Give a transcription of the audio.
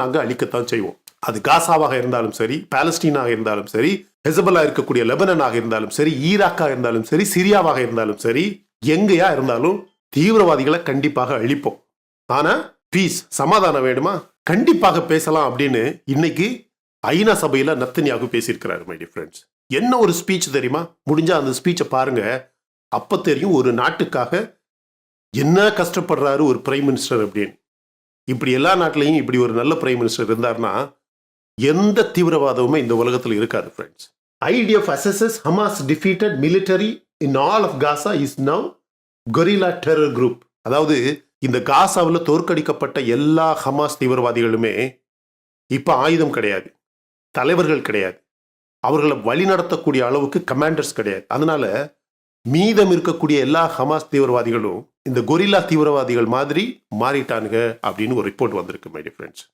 நாங்கள் அழிக்கத்தான் செய்வோம். அது காசாவாக இருந்தாலும் சரி பாலஸ்டீனாக இருந்தாலும் சரி ஹெசபலா இருக்கக்கூடிய லெபனனாக இருந்தாலும் சரி ஈராக்காக இருந்தாலும் சரி சிரியாவாக இருந்தாலும் சரி எங்கேயா இருந்தாலும் தீவிரவாதிகளை கண்டிப்பாக அழிப்போம். ஆனா பீஸ் சமாதானம் வேணுமா? கண்டிப்பாக பேசலாம் அப்படின்னு இன்னைக்கு ஐநா சபையில நத்தனியாக பேசியிருக்கிறாரு மை ஃப்ரெண்ட்ஸ் என்ன ஒரு ஸ்பீச் தெரியுமா? முடிஞ்சா அந்த ஸ்பீச்சை பாருங்க. அப்ப தெரியும் ஒரு நாட்டுக்காக என்ன கஷ்டப்படுறாரு ஒரு பிரைம் மினிஸ்டர் அப்படின்னு. இப்படி எல்லா நாட்டிலையும் இப்படி ஒரு நல்ல பிரைம் மினிஸ்டர் இருந்தாருன்னா எந்த தீவிரவாதமுமே இந்த உலகத்தில் இருக்காது friends IDF assesses Hamas defeated military in all of Gaza is now guerrilla terror group அதாவது இந்த காசாவில் தோற்கடிக்கப்பட்ட எல்லா ஹமாஸ் தீவிரவாதிகளுமே இப்போ ஆயுதம் கிடையாது தலைவர்கள் கிடையாது அவர்களை வழிநடத்தக்கூடிய அளவுக்கு கமாண்டர்ஸ் கிடையாது. அதனால மீதம் இருக்கக்கூடிய எல்லா ஹமாஸ் தீவிரவாதிகளும் இந்த கொரில்லா தீவிரவாதிகள் மாதிரி மாறிட்டானுங்க அப்படின்னு ஒரு ரிப்போர்ட் வந்திருக்கு மை ஃப்ரெண்ட்ஸ்